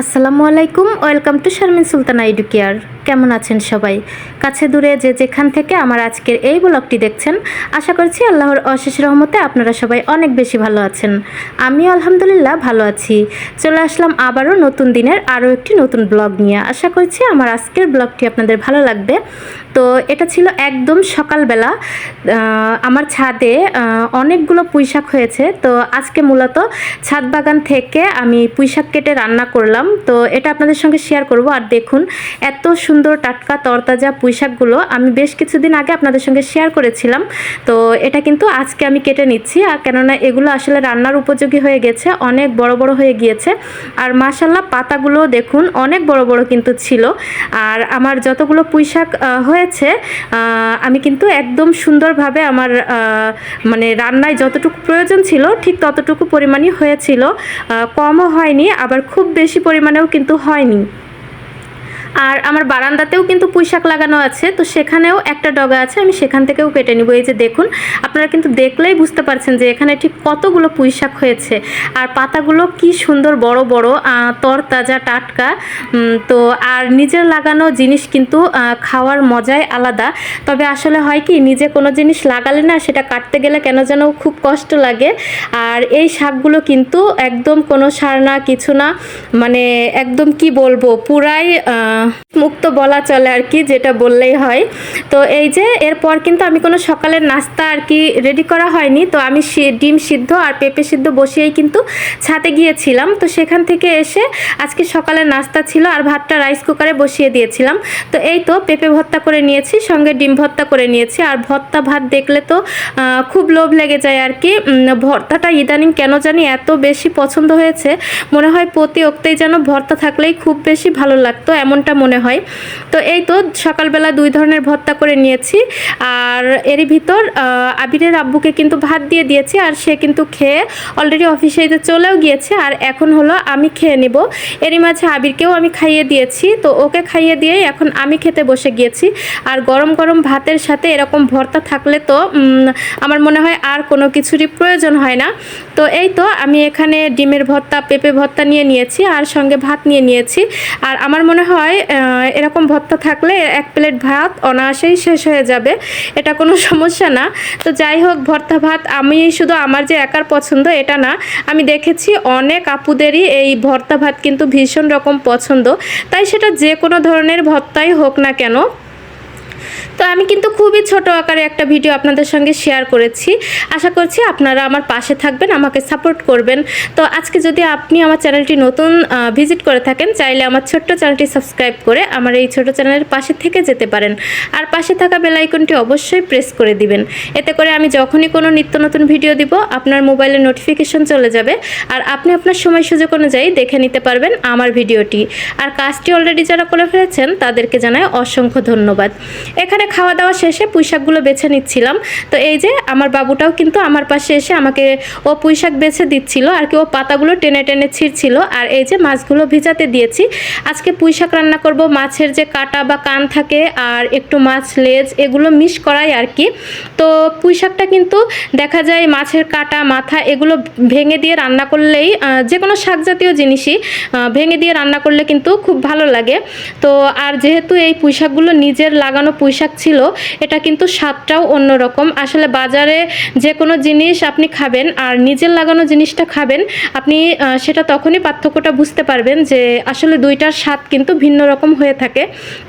আসসালামু আলাইকুম welcome to Sharmin Sultana Educare. কেমন আছেন সবাই? কাছে দূরে যে যেখান থেকে আমার আজকের এই ব্লগটি দেখছেন, আশা করছি আল্লাহর অশেষ রহমতে আপনারা সবাই অনেক বেশি ভালো আছেন। আমি আলহামদুলিল্লাহ ভালো আছি। চলে আসলাম আবারও নতুন দিনের আরও একটি নতুন ব্লগ নিয়ে। আশা করছি আমার আজকের ব্লগটি আপনাদের ভালো লাগবে। তো এটা ছিল একদম সকালবেলা। আমার ছাদে অনেকগুলো পুঁইশাক হয়েছে। তো আজকে মূলত ছাদ বাগান থেকে আমি পুঁইশাক কেটে রান্না করলাম। তো এটা আপনাদের সঙ্গে শেয়ার করব। আর দেখুন, এত সুন্দর টাটকা তরতাজা পুঁইশাকগুলো আমি বেশ কিছুদিন আগে আপনাদের সঙ্গে শেয়ার করেছিলাম। তো এটা কিন্তু আজকে আমি কেটে নিচ্ছি। আর কেননা এগুলো আসলে রান্নার উপযোগী হয়ে গেছে, অনেক বড় বড় হয়ে গিয়েছে। আর মাসাল্লাহ পাতাগুলো দেখুন, অনেক বড় বড় কিন্তু ছিল। আর আমার যতগুলো পুঁইশাক হয়েছে আমি কিন্তু একদম সুন্দরভাবে আমার মানে রান্নায় যতটুকু প্রয়োজন ছিল, ঠিক ততটুকু পরিমাণই হয়েছিল। কমও হয়নি, আবার খুব বেশি পরিমাণেও কিন্তু হয়নি। আর আমার বারান্দাতেও কিন্তু পুঁইশাক লাগানো আছে, তো সেখানেও একটা ডগা আছে, আমি সেখান থেকেও কেটে নিব। এই যে দেখুন, আপনারা কিন্তু দেখলেই বুঝতে পারছেন যে এখানে ঠিক কতগুলো পুঁইশাক হয়েছে। আর পাতাগুলো কি সুন্দর বড় বড় তরতাজা, টাটকা তো আর নিজের লাগানো জিনিস কিন্তু খাওয়ার মজাই আলাদা। তবে আসলে হয় কি, নিজে কোনো জিনিস লাগালে না সেটা কাটতে গেলে কেন যেন খুব কষ্ট লাগে। আর এই শাকগুলো কিন্তু একদম কোনো সার না, কিছু না মানে একদম কি বলব, পুরাই মুক্ত বলা চলে আর কি, যেটা বললেই হয়। তো এই যে এরপর কিন্তু আমি কোনো সকালের নাস্তা আর কি রেডি করা হয়নি। তো আমি ডিম সিদ্ধ আর পেঁপে সিদ্ধ বসিয়েই কিন্তু ছাতে গিয়েছিলাম। তো সেখান থেকে এসে আজকে সকালের নাস্তা ছিল আর ভাতটা রাইস কুকারে বসিয়ে দিয়েছিলাম। তো এই তো পেঁপে ভর্তা করে নিয়েছি, সঙ্গে ডিম ভর্তা করে নিয়েছি। আর ভর্তা ভাত দেখলে তো খুব লোভ লেগে যায় আর কি। ভর্তাটা ইদানিং কেন জানি এত বেশি পছন্দ হয়েছে। মনে হয় প্রতি অক্তেই যেন ভর্তা থাকলেই খুব বেশি ভালো লাগতো। এমনটা মনে হয়। তো এই তো সকালবেলা দুই ধরনের ভর্তা করে নিয়েছি। আর এরই ভিতর আবিরের আব্বুকে কিন্তু ভাত দিয়ে দিয়েছি আর সে কিন্তু খেয়ে অলরেডি অফিসে চলেও গিয়েছে। আর এখন হলো আমি খেয়ে নেব। এরই মাঝে আবিরকেও আমি খাইয়ে দিয়েছি। তো ওকে খাইয়ে দিয়েই এখন আমি খেতে বসে গিয়েছি। আর গরম গরম ভাতের সাথে এরকম ভর্তা থাকলে তো আমার মনে হয় আর কোনো কিছুরই প্রয়োজন হয় না। তো এই তো আমি এখানে ডিমের ভর্তা, পেঁপে ভর্তা নিয়ে নিয়েছি আর সঙ্গে ভাত নিয়ে নিয়েছি। আর আমার মনে হয় আহ, এরকম ভর্তা থাকলে এক প্লেট ভাত অনায়াসেই শেষ হয়ে যাবে। এটা কোনো সমস্যা না। তো যাই হোক ভর্তা ভাত আমি শুধু আমার যে একার পছন্দ এটা না আমি দেখেছি অনেক আপুদেরই এই ভর্তা ভাত কিন্তু ভীষণ রকম পছন্দ। তাই সেটা যে কোনো ধরনের ভর্তাই হোক না কেন তো আমি কিন্তু খুবই ছোট আকারে একটা ভিডিও আপনাদের সঙ্গে শেয়ার করেছি। আশা করছি আপনারা আমার পাশে থাকবেন, আমাকে সাপোর্ট করবেন। তো আজকে যদি আপনি আমার চ্যানেলটি নতুন ভিজিট করে থাকেন, চাইলে আমার ছোট্ট চ্যানেলটি সাবস্ক্রাইব করে আমার এই ছোট চ্যানেলের পাশে থেকে যেতে পারেন। আর পাশে থাকা বেল আইকনটি অবশ্যই প্রেস করে দিবেন। এতে করে আমি যখনই কোনো নিত্য নতুন ভিডিও দিব, আপনার মোবাইলে নোটিফিকেশন চলে যাবে। আর আপনি আপনার সময় সুযোগ অনুযায়ী দেখে নিতে পারবেন আমার ভিডিওটি আর কাজটি অলরেডি যারা করে ফেলেছেন, তাদেরকে জানায় অসংখ্য ধন্যবাদ। এখানে খাওয়া দাওয়া শেষে পুঁইশাকগুলো বেছে নিচ্ছিলাম। তো এই যে আমার বাবুটাও কিন্তু আমার পাশে এসে আমাকে ও পুঁইশাক বেছে দিচ্ছিল আর কি, ও পাতাগুলো টেনে টেনে ছিঁড়ছিল। আর এই যে মাছগুলো ভিজাতে দিয়েছি। আজকে পুঁইশাক রান্না করব, মাছের যে কাটা বা কান থাকে আর একটু মাছ, লেজ, এগুলো মিশ করাই আর কি। তো পুঁইশাকটা কিন্তু দেখা যায় মাছের কাটা, মাথা এগুলো ভেঙে দিয়ে রান্না করলেই যে কোনো শাক জাতীয় জিনিসই ভেঙে দিয়ে রান্না করলে কিন্তু খুব ভালো লাগে। তো আর যেহেতু এই পুঁইশাকগুলো নিজের লাগানো পুঁইশাক ছিল, এটা কিন্তু স্বাদটাও অন্যরকম। আসলে বাজারে যে কোনো জিনিস আপনি খাবেন আর নিজের লাগানো জিনিসটা খাবেন, আপনি সেটা তখনই পার্থক্যটা বুঝতে পারবেন যে আসলে দুইটার স্বাদ কিন্তু ভিন্ন রকম হয়ে থাকে।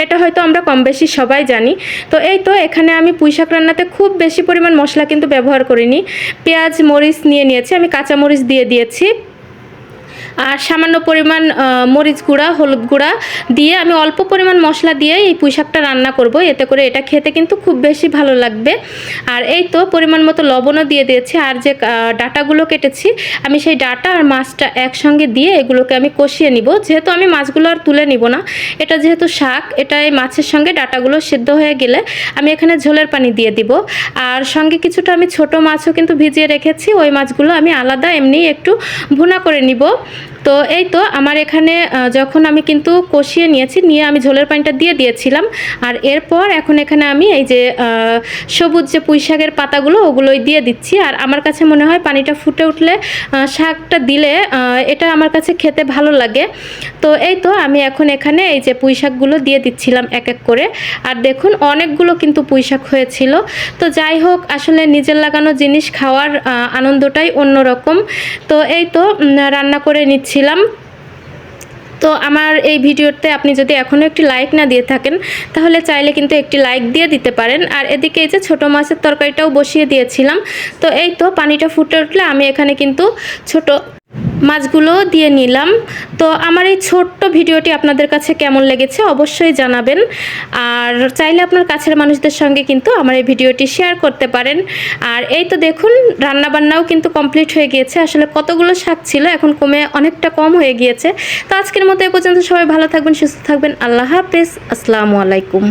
এটা হয়তো আমরা কম বেশি সবাই জানি। তো এই তো এখানে আমি পুঁইশাক রান্নাতে খুব বেশি পরিমাণ মশলা কিন্তু ব্যবহার করিনি। পেঁয়াজ, মরিচ নিয়ে নিয়েছি, আমি কাঁচা মরিচ দিয়ে দিয়েছি। আর সামান্য পরিমাণ মরিচ গুঁড়া, হলুদ গুঁড়া দিয়ে আমি অল্প পরিমাণ মশলা দিয়ে এই পুঁইশাকটা রান্না করব। এতে করে এটা খেতে কিন্তু খুব বেশি ভালো লাগবে। আর এই তো পরিমাণ মতো লবণও দিয়ে দিয়েছি। আর যে ডাটাগুলো কেটেছি, আমি সেই ডাটা আর মাছটা একসঙ্গে দিয়ে এগুলোকে আমি কষিয়ে নিব। যেহেতু আমি মাছগুলো আর তুলে নিব না, এটা যেহেতু শাক এটা এই মাছের সঙ্গে ডাটাগুলো সিদ্ধ হয়ে গেলে আমি এখানে ঝোলের পানি দিয়ে দিব। আর সঙ্গে কিছুটা আমি ছোট মাছও কিন্তু ভিজিয়ে রেখেছি। ওই মাছগুলো আমি আলাদা এমনি একটু ভুনা করে নিব। তো এই তো আমার এখানে যখন আমি কিন্তু কষিয়ে নিয়েছি, নিয়ে আমি ঝোলের পানিটা দিয়ে দিয়েছিলাম। আর এরপর এখন এখানে আমি এই যে সবুজ যে পুঁই শাকের পাতাগুলো, ওগুলোই দিয়ে দিচ্ছি। আর আমার কাছে মনে হয় পানিটা ফুটে উঠলে শাকটা দিলে এটা আমার কাছে খেতে ভালো লাগে। তো এই তো আমি এখন এখানে এই যে পুঁই শাকগুলো দিয়ে দিচ্ছিলাম এক এক করে। আর দেখুন, অনেকগুলো কিন্তু পুঁই শাক হয়েছিল। তো যাই হোক, আসলে নিজের লাগানো জিনিস খাওয়ার আনন্দটাই অন্যরকম। তো এই তো রান্না করে নিচ্ছিলাম তো আমার এই ভিডিওতে আপনি যদি এখনও একটি লাইক না দিয়ে থাকেন, তাহলে চাইলে কিন্তু একটি লাইক দিয়ে দিতে পারেন। আর এদিকে এই যে ছোটো মাছের তরকারিটাও বসিয়ে দিয়েছিলাম। তো এই তো পানিটা ফুটে উঠলে আমি এখানে কিন্তু ছোট মাছগুলো দিয়ে নিলাম। তো আমার এই ছোট্ট ভিডিওটি আপনাদের কাছে কেমন লেগেছে অবশ্যই জানাবেন। আর চাইলে আপনার কাছের মানুষদের সঙ্গে কিন্তু আমার এই ভিডিওটি শেয়ার করতে পারেন। আর এই তো দেখুন, রান্নাবান্নাও কিন্তু কমপ্লিট হয়ে গিয়েছে। আসলে কতগুলো শাক ছিল, এখন কমে অনেকটা কম হয়ে গিয়েছে। তো আজকের মতো এ পর্যন্ত সবাই ভালো থাকবেন, সুস্থ থাকবেন। আল্লাহ হাফেজ। আসসালামু আলাইকুম।